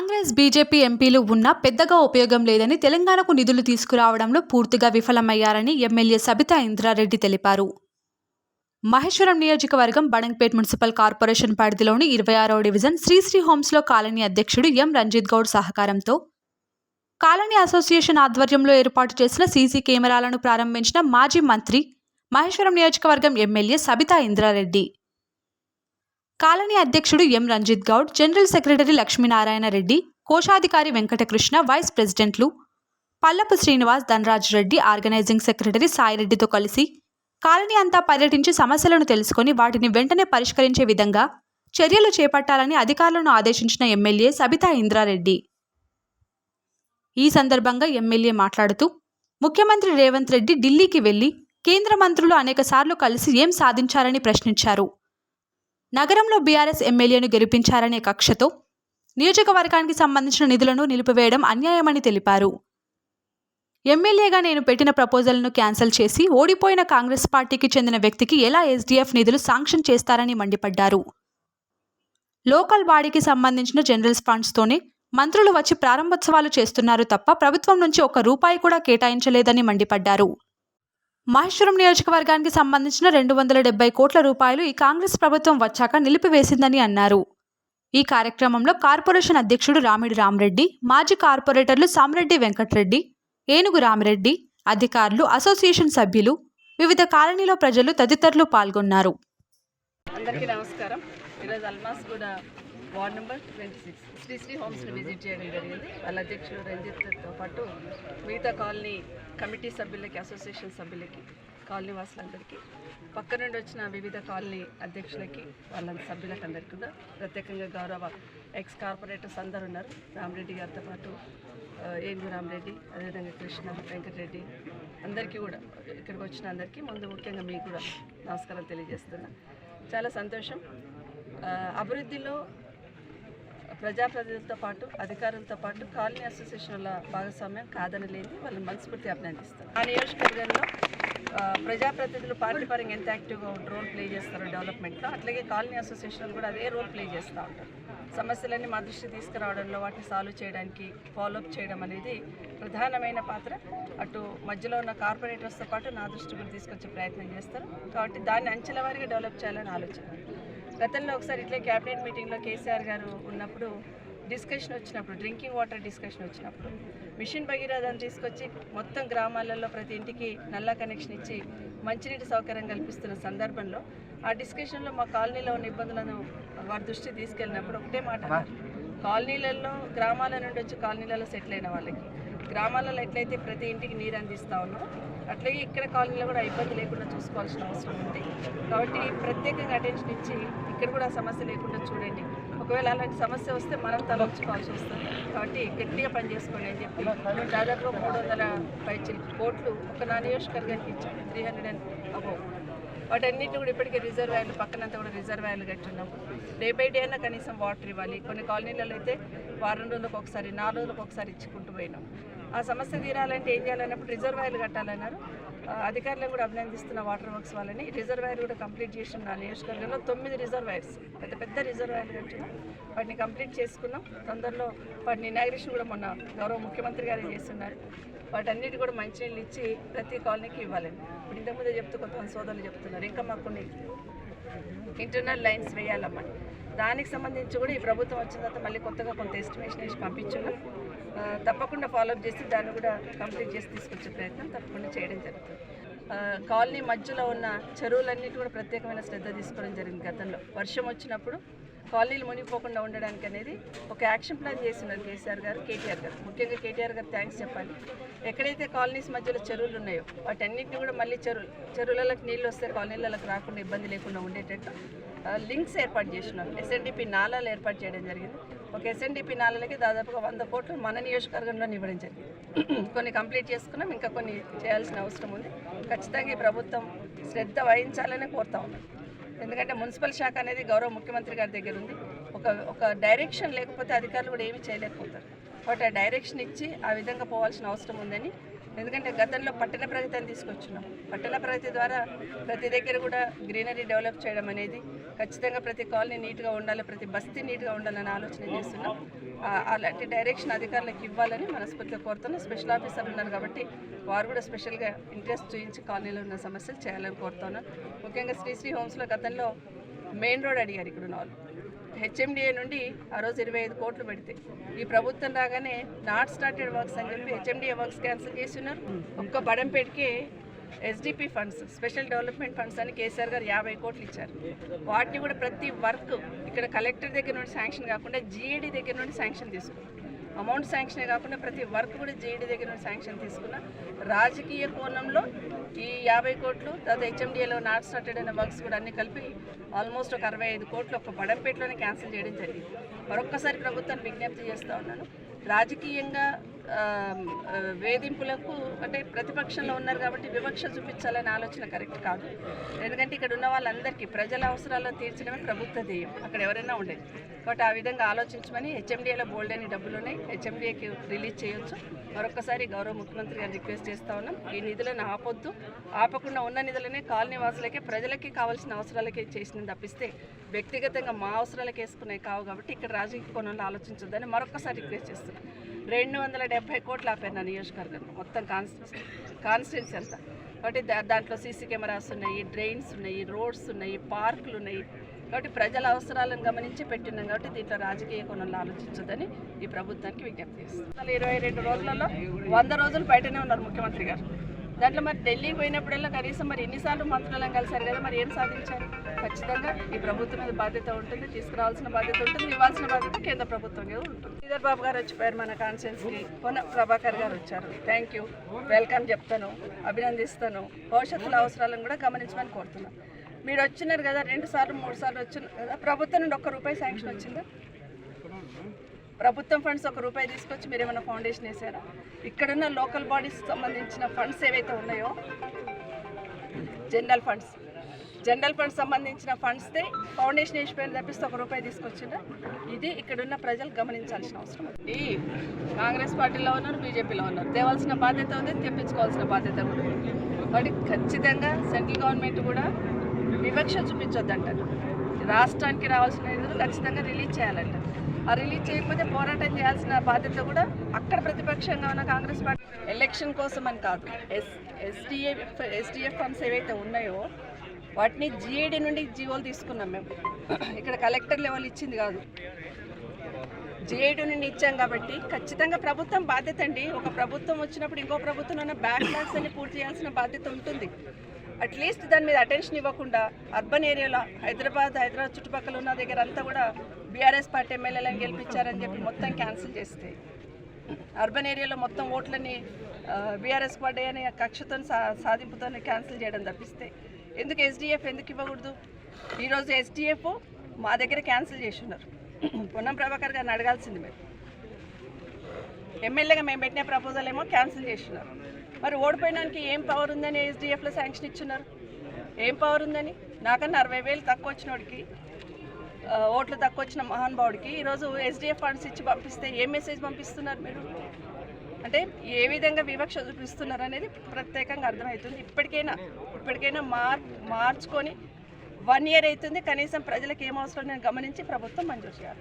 Congress BJP ఎంపీలు ఉన్నా పెద్దగా ఉపయోగం లేదని తెలంగాణకు నిధులు తీసుకురావడంలో పూర్తిగా విఫలమయ్యారని ఎమ్మెల్యే సబితా ఇంద్రారెడ్డి తెలిపారు. మహేశ్వరం నియోజకవర్గం బడంగ్పేట్ మున్సిపల్ కార్పొరేషన్ పరిధిలోని ఇరవై ఆరో డివిజన్ శ్రీశ్రీ హోమ్స్లో కాలనీ అధ్యక్షుడు ఎం రంజిత్ గౌడ్ సహకారంతో కాలనీ అసోసియేషన్ ఆధ్వర్యంలో ఏర్పాటు చేసిన సీసీ కెమెరాలను ప్రారంభించిన మాజీ మంత్రి మహేశ్వరం నియోజకవర్గం ఎమ్మెల్యే సబితా ఇంద్రారెడ్డి. కాలనీ అధ్యక్షుడు M Ranjith Goud general secretary Lakshminarayana Reddy కోశాధికారి వెంకటకృష్ణ వైస్ ప్రెసిడెంట్లు పల్లపు శ్రీనివాస్ ధనరాజ్ రెడ్డి ఆర్గనైజింగ్ సెక్రటరీ సాయిరెడ్డితో కలిసి కాలనీ అంతా పర్యటించి సమస్యలను తెలుసుకొని వాటిని వెంటనే పరిష్కరించే విధంగా చర్యలు చేపట్టాలని అధికారులను ఆదేశించిన ఎమ్మెల్యే సబితా ఇంద్రారెడ్డి. ఈ సందర్భంగా ఎమ్మెల్యే మాట్లాడుతూ ముఖ్యమంత్రి రేవంత్ రెడ్డి ఢిల్లీకి వెళ్ళి కేంద్ర మంత్రులు అనేకసార్లు కలిసి ఏం సాధించారని ప్రశ్నించారు. నగరంలో బీఆర్ఎస్ ఎమ్మెల్యేను గెలిపించారనే కక్షతో నియోజకవర్గానికి సంబంధించిన నిధులను నిలిపివేయడం అన్యాయమని తెలిపారు. ఎమ్మెల్యేగా నేను పెట్టిన ప్రపోజల్ను క్యాన్సిల్ చేసి ఓడిపోయిన కాంగ్రెస్ పార్టీకి చెందిన వ్యక్తికి ఎలా ఎస్డీఎఫ్ నిధులు శాంక్షన్ చేస్తారని మండిపడ్డారు. లోకల్ బాడీకి సంబంధించిన జనరల్ ఫండ్స్తోనే మంత్రులు వచ్చి ప్రారంభోత్సవాలు చేస్తున్నారు తప్ప ప్రభుత్వం నుంచి ఒక్క రూపాయి కూడా కేటాయించలేదని మండిపడ్డారు. మహేశ్వరం నియోజకవర్గానికి సంబంధించిన రెండు వందల డెబ్బై కోట్ల రూపాయలు ఈ కాంగ్రెస్ ప్రభుత్వం వచ్చాక నిలిపివేసిందని అన్నారు. ఈ కార్యక్రమంలో కార్పొరేషన్ అధ్యక్షుడు రామిడి రామరెడ్డి మాజీ కార్పొరేటర్లు సామరెడ్డి వెంకటరెడ్డి ఏనుగు రామిరెడ్డి అధికారులు అసోసియేషన్ సభ్యులు వివిధ కాలనీలో ప్రజలు తదితరులు పాల్గొన్నారు. అందరికీ నమస్కారం. ఈరోజు అల్మాస్ కూడా ward number twenty six. TC హోమ్స్ని visit చేయడం జరిగింది. వాళ్ళ అధ్యక్షుడు రంజిత్తో పాటు మిగతా కాలనీ కమిటీ సభ్యులకి అసోసియేషన్ సభ్యులకి కాలనీ వాసులందరికీ పక్క నుండి వచ్చిన వివిధ కాలనీ అధ్యక్షులకి వాళ్ళ సభ్యులకు అందరికీ కూడా ప్రత్యేకంగా గౌరవ ఎక్స్ కార్పొరేటర్స్ అందరు ఉన్నారు. రామరెడ్డి గారితో పాటు ఆ, ఏనుగు రామరెడ్డి అదేవిధంగా కృష్ణ వెంకటరెడ్డి అందరికీ కూడా ఇక్కడికి వచ్చిన అందరికీ ముందు ముఖ్యంగా మీకు కూడా నమస్కారం తెలియజేస్తున్నా. చాలా సంతోషం. అభివృద్ధిలో ప్రజాప్రతినిధులతో పాటు అధికారులతో పాటు కాలనీ అసోసియేషన్ల భాగస్వామ్యం కాదని లేని వాళ్ళని మనస్ఫూర్తి అభినందిస్తారు ఆ నియోజకవర్గంలో ఆ, ప్రజాప్రతినిధులు పార్టీ పరంగా ఎంత యాక్టివ్గా రోల్ ప్లే చేస్తారు డెవలప్మెంట్లో అట్లాగే కాలనీ అసోసియేషన్లు కూడా అదే రోల్ ప్లే చేస్తూ ఉంటారు. సమస్యలన్నీ మా దృష్టి తీసుకురావడంలో వాటిని సాల్వ్ చేయడానికి ఫాలోఅప్ చేయడం అనేది ప్రధానమైన పాత్ర. అటు మధ్యలో ఉన్న కార్పొరేటర్స్తో పాటు నా దృష్టి కూడా తీసుకొచ్చే ప్రయత్నం చేస్తారు. కాబట్టి దాన్ని అంచెల వారిగా డెవలప్ చేయాలని ఆలోచన. గతంలో ఒకసారి ఇట్లే క్యాబినెట్ మీటింగ్లో కేసీఆర్ గారు ఉన్నప్పుడు డిస్కషన్ వచ్చినప్పుడు డ్రింకింగ్ వాటర్ డిస్కషన్ వచ్చినప్పుడు మిషన్ భగీరథను తీసుకొచ్చి మొత్తం గ్రామాలలో ప్రతి ఇంటికి నల్లా కనెక్షన్ ఇచ్చి మంచినీటి సౌకర్యం కల్పిస్తున్న సందర్భంలో ఆ డిస్కషన్లో మా కాలనీలో ఉన్న ఇబ్బందులను వారి దృష్టి తీసుకెళ్ళినప్పుడు ఒకటే మాట కాలనీలలో గ్రామాల నుండి వచ్చి కాలనీలలో సెటిల్ అయిన వాళ్ళకి గ్రామాలలో ఎట్లయితే ప్రతి ఇంటికి నీరు అందిస్తా ఉన్నాం అట్లాగే ఇక్కడ కాలనీలో కూడా ఇబ్బంది లేకుండా చూసుకోవాల్సిన అవసరం ఉంది. కాబట్టి ప్రత్యేకంగా అటెన్షన్ ఇచ్చి ఇక్కడ కూడా ఆ సమస్య లేకుండా చూడండి. ఒకవేళ అలాంటి సమస్య వస్తే మనం తలొచ్చుకోవాల్సి వస్తుంది. కాబట్టి గట్టిగా పని చేసుకోండి అని చెప్పి దాదాపు మూడు వందల పైచి కోట్లు ఒక నా నియోజకవర్గానికి ఇచ్చాము త్రీ హండ్రెడ్ అండ్ అబౌవ్ వాటన్నిటిని కూడా ఇప్పటికే రిజర్వాయర్లు పక్కనంతా కూడా రిజర్వాయర్లు కట్టున్నాం డే బై డే అయినా కనీసం వాటర్ ఇవ్వాలి. కొన్ని కాలనీలలో అయితే వారం రోజులకు ఒకసారి నాలుగు రోజులకు ఒకసారి ఇచ్చుకుంటూ పోయినాం. ఆ సమస్య తీరాలంటే ఏం చేయాలన్నప్పుడు రిజర్వాయర్లు కట్టాలన్నారు. అధికారులను కూడా అభినందిస్తున్న వాటర్ వర్క్స్ వాళ్ళని రిజర్వాయర్ కూడా కంప్లీట్ చేసిన నా నియోజకవర్గంలో. తొమ్మిది రిజర్వాయర్స్ పెద్ద పెద్ద రిజర్వాయర్లు కట్టినాం వాటిని కంప్లీట్ చేసుకున్నాం. తొందరలో వాటిని ఇనాగ్రేషన్ కూడా మొన్న గౌరవ ముఖ్యమంత్రి గారు చేస్తున్నారు. వాటన్నిటి కూడా మంచినీళ్ళు ఇచ్చి ప్రతి కాలనీకి ఇవ్వాలండి ఇప్పుడు ఇంతకుముందే చెప్తూ కొంతమంది సోదరులు చెప్తున్నారు. ఇంకా మాకు ఇంటర్నల్ లైన్స్ వేయాలమ్మా. దానికి సంబంధించి కూడా ఈ ప్రభుత్వం వచ్చిన తర్వాత మళ్ళీ కొత్తగా కొంత ఎస్టిమేషన్ వేసి పంపించున్నాం తప్పకుండా తప్పకుండా ఫాలోఅప్ చేసి దాన్ని కూడా కంప్లీట్ చేసి తీసుకొచ్చే ప్రయత్నం తప్పకుండా చేయడం జరుగుతుంది. కాలనీ మధ్యలో ఉన్న చెరువులన్నిటి కూడా ప్రత్యేకమైన శ్రద్ధ తీసుకోవడం జరిగింది గతంలో. వర్షం వచ్చినప్పుడు కాలనీలు మునిగిపోకుండా ఉండడానికి అనేది ఒక యాక్షన్ ప్లాన్ చేస్తున్నారు కేసీఆర్ గారు కేటీఆర్ గారు. ముఖ్యంగా కేటీఆర్ గారు థ్యాంక్స్ చెప్పాలి. ఎక్కడైతే కాలనీస్ మధ్యలో చెరువులు ఉన్నాయో వాటన్నింటినీ కూడా మళ్ళీ చెరువులు చెరువులలోకి నీళ్ళు వస్తే కాలనీలకు రాకుండా ఇబ్బంది లేకుండా ఉండేటట్టు లింక్స్ ఏర్పాటు చేసినాం ఎస్ఎన్డిపి నాళాలు ఏర్పాటు చేయడం జరిగింది. ఒక ఎస్ఎన్డిపి నాళాలకి దాదాపుగా వంద కోట్లు మన నియోజకవర్గంలో ఇవ్వడం జరిగింది. కొన్ని కంప్లీట్ చేసుకున్నాం ఇంకా కొన్ని చేయాల్సిన అవసరం ఉంది. ఖచ్చితంగా ఈ ప్రభుత్వం శ్రద్ధ వహించాలని కోరుతా ఉన్నాం. ఎందుకంటే మున్సిపల్ శాఖ అనేది గౌరవ ముఖ్యమంత్రి గారి దగ్గర ఉంది. ఒక ఒక డైరెక్షన్ లేకపోతే అధికారులు కూడా ఏమీ చేయలేకపోతారు. కాబట్టి ఆ డైరెక్షన్ ఇచ్చి ఆ విధంగా పోవాల్సిన అవసరం ఉందని ఎందుకంటే గతంలో పట్టణ ప్రగతి అని తీసుకొచ్చున్నాం. పట్టణ ప్రగతి ద్వారా ప్రతి దగ్గర కూడా గ్రీనరీ డెవలప్ చేయడం అనేది ఖచ్చితంగా ప్రతి కాలనీ నీట్గా ఉండాలి ప్రతి బస్తీ నీట్గా ఉండాలని ఆలోచన చేస్తున్నాం. అలాంటి డైరెక్షన్ అధికారులకు ఇవ్వాలని మనస్ఫూర్తిగా కోరుతున్నాం. స్పెషల్ ఆఫీసర్ ఉన్నారు కాబట్టి వారు కూడా స్పెషల్గా ఇంట్రెస్ట్ చూపించి కాలనీలో ఉన్న సమస్యలు చేయాలని కోరుతున్నాను ముఖ్యంగా శ్రీశ్రీ హోమ్స్లో గతంలో మెయిన్ రోడ్ అడిగారు ఇక్కడ ఉన్న వాళ్ళు. హెచ్ఎండిఏ నుండి ఆ రోజు ఇరవై ఐదు కోట్లు పెడితే. ఈ ప్రభుత్వం రాగానే నాట్ స్టార్టెడ్ వర్క్స్ అని చెప్పి హెచ్ఎండిఏ వర్క్స్ క్యాన్సిల్ చేసి ఉన్నారు ఒక్క బడంపేటకి SDP funds special development funds అని కేసీఆర్ గారు యాభై కోట్లు ఇచ్చారు. వాటిని కూడా ప్రతి వర్క్ ఇక్కడ కలెక్టర్ దగ్గర నుండి శాంక్షన్ కాకుండా జీఏడీ దగ్గర నుండి శాంక్షన్ తీసుకున్నారు అమౌంట్ శాంక్షనే కాకుండా ప్రతి వర్క్ కూడా జీఏడీ దగ్గర శాంక్షన్ తీసుకున్న రాజకీయ కోణంలో ఈ యాభై కోట్లు తర్వాత హెచ్ఎండిఏలో నాట్ స్టార్టెడ్ అయిన వర్క్స్ కూడా అన్ని కలిపి ఆల్మోస్ట్ ఒక అరవై ఐదు కోట్లు ఒక బడంపేటలోనే క్యాన్సిల్ చేయడం జరిగింది. మరొక్కసారి ప్రభుత్వాన్ని విజ్ఞప్తి చేస్తూ ఉన్నాను రాజకీయంగా వేధింపులకు అంటే ప్రతిపక్షంలో ఉన్నారు కాబట్టి వివక్ష చూపించాలనే ఆలోచన కరెక్ట్ కాదు. ఎందుకంటే ఇక్కడ ఉన్న వాళ్ళందరికీ ప్రజల అవసరాలను తీర్చడమే ప్రభుత్వ ధ్యేయం. అక్కడ ఎవరైనా ఉండేది. కాబట్టి ఆ విధంగా ఆలోచించమని హెచ్ఎండిఏలో బోల్డ్ అని డబ్బులు ఉన్నాయి. హెచ్ఎండిఏకి రిలీజ్ చేయొచ్చు. మరొకసారి గౌరవ ముఖ్యమంత్రి గారు రిక్వెస్ట్ చేస్తా ఉన్నాం. ఈ నిధులను ఆపొద్దు. ఆపకుండా ఉన్న నిధులనే కాలనీ వాసులకే ప్రజలకి కావాల్సిన అవసరాలకే చేసిన తప్పిస్తే వ్యక్తిగతంగా మా అవసరాలకు వేసుకునే కావు కాబట్టి ఇక్కడ రాజకీయ కోణంలో ఆలోచించొద్దని మరొకసారి రిక్వెస్ట్ చేస్తున్నాం. రెండు వందల డెబ్బై కోట్లు ఆపారు నా నియోజకవర్గంలో మొత్తం కాన్స్టిట్యూన్సీ కాన్స్టిట్యున్సీ అంతా. కాబట్టి దా దాంట్లో సీసీ కెమెరాస్ ఉన్నాయి డ్రైన్స్ ఉన్నాయి రోడ్స్ ఉన్నాయి పార్కులు ఉన్నాయి. కాబట్టి ప్రజల అవసరాలను గమనించి పెట్టినాం కాబట్టి దీంట్లో రాజకీయ కోణంలో ఆలోచించొద్దని ఈ ప్రభుత్వానికి విజ్ఞప్తి చేస్తుంది ఇరవై రెండు రోజులలో వంద రోజులు బయటనే ఉన్నారు ముఖ్యమంత్రి గారు. దాంట్లో మరి ఢిల్లీ పోయినప్పుడల్లా కనీసం మరి ఎన్నిసార్లు మంత్రులను కలిశారు కదా మరి ఏం సాధించారు? ఖచ్చితంగా ఈ ప్రభుత్వం మీద బాధ్యత ఉంటుంది తీసుకురావాల్సిన బాధ్యత ఉంటుంది ఇవ్వాల్సిన బాధ్యత కేంద్ర ప్రభుత్వం మీద ఉంటుంది. శ్రీధర్ బాబు గారు వచ్చిపోయారు మన కాన్స్టిట్యున్సీకి పొన ప్రభాకర్ గారు వచ్చారు. థ్యాంక్ యూ వెల్కమ్ చెప్తాను అభినందిస్తాను. భవిష్యత్తులో అవసరాలను కూడా గమనించమని కోరుతున్నాను. మీరు వచ్చినారు కదా రెండు సార్లు మూడు సార్లు వచ్చినారు కదా ప్రభుత్వం నుండి ఒక్క రూపాయి శాంక్షన్ వచ్చిందా? ప్రభుత్వం ఫండ్స్ ఒక రూపాయి తీసుకొచ్చి మీరు ఏమైనా ఫౌండేషన్ వేసారా ఇక్కడున్న లోకల్ బాడీస్ సంబంధించిన ఫండ్స్ ఏవైతే ఉన్నాయో జనరల్ ఫండ్స్ జనరల్ ఫండ్స్ సంబంధించిన ఫండ్స్దే ఫౌండేషన్ వేసిపోయిన తప్పిస్తే ఒక రూపాయి తీసుకొచ్చిందా ఇది ఇక్కడున్న ప్రజలు గమనించాల్సిన అవసరం. ఉంది కాంగ్రెస్ పార్టీలో ఉన్నారు బీజేపీలో ఉన్నారు. తేవాల్సిన బాధ్యత ఉంది తెప్పించుకోవాల్సిన బాధ్యత కూడా ఉంది. కాబట్టి ఖచ్చితంగా సెంట్రల్ గవర్నమెంట్ కూడా వివక్ష చూపించొద్దంటారు. రాష్ట్రానికి రావాల్సిన నిధులు ఖచ్చితంగా రిలీజ్ చేయాలంట రిలీజ్ చేయకపోతే పోరాటం చేయాల్సిన బాధ్యత కూడా అక్కడ ప్రతిపక్షంగా ఉన్న కాంగ్రెస్ పార్టీ. ఎలక్షన్ కోసం అని కాదు. ఎస్ ఎస్డిఎఫ్ ఎస్డిఎఫ్ ఫండ్స్ ఏవైతే ఉన్నాయో వాటిని జిఏడి నుండి జీవోలు తీసుకున్నాం మేము. ఇక్కడ కలెక్టర్ లెవెల్ ఇచ్చింది కాదు. జేఏడు నుండి ఇచ్చాం కాబట్టి ఖచ్చితంగా ప్రభుత్వం బాధ్యత అండి. ఒక ప్రభుత్వం వచ్చినప్పుడు ఇంకో ప్రభుత్వం ఉన్న బ్యాక్లాగ్స్ అన్ని పూర్తి చేయాల్సిన బాధ్యత ఉంటుంది. అట్లీస్ట్ దాని మీద అటెన్షన్ ఇవ్వకుండా అర్బన్ ఏరియాలో హైదరాబాద్ హైదరాబాద్ చుట్టుపక్కల ఉన్న దగ్గర అంతా కూడా బీఆర్ఎస్ పార్టీ ఎమ్మెల్యేలను గెలిపించారని చెప్పి మొత్తం క్యాన్సిల్ చేస్తే. అర్బన్ ఏరియాలో మొత్తం ఓట్లని బీఆర్ఎస్ పార్టీ అనే కక్షతో సా సాధింపుతో క్యాన్సిల్ చేయడం తప్పిస్తే ఎందుకు ఎస్డిఎఫ్ ఎందుకు ఇవ్వకూడదు? ఈరోజు ఎస్డిఎఫ్ మా దగ్గర క్యాన్సిల్ చేసినారు పొన్నం ప్రభాకర్ గారిని అడగాల్సింది మీరు. ఎమ్మెల్యేగా మేము పెట్టిన ప్రపోజల్ ఏమో క్యాన్సిల్ చేస్తున్నారు మరి ఓడిపోయినానికి ఏం పవర్ ఉందని ఎస్డిఎఫ్లో శాంక్షన్ ఇచ్చున్నారు? ఏం పవర్ ఉందని? నాకన్నా అరవై వేలు తక్కువ వచ్చినోడికి ఓట్లు తక్కువ వచ్చిన మహానుభావుడికి ఈరోజు ఎస్డిఎఫ్ ఫండ్స్ ఇచ్చి పంపిస్తే ఏం మెసేజ్ పంపిస్తున్నారు మీరు? అంటే ఏ విధంగా వివక్ష చూపిస్తున్నారు అనేది ప్రత్యేకంగా అర్థమవుతుంది. ఇప్పటికైనా ఇప్పటికైనా మార్ మార్చుకొని వన్ ఇయర్ అవుతుంది. కనీసం ప్రజలకు ఏం అవసరం నేను గమనించి ప్రభుత్వం మంజూరు చేయాలి.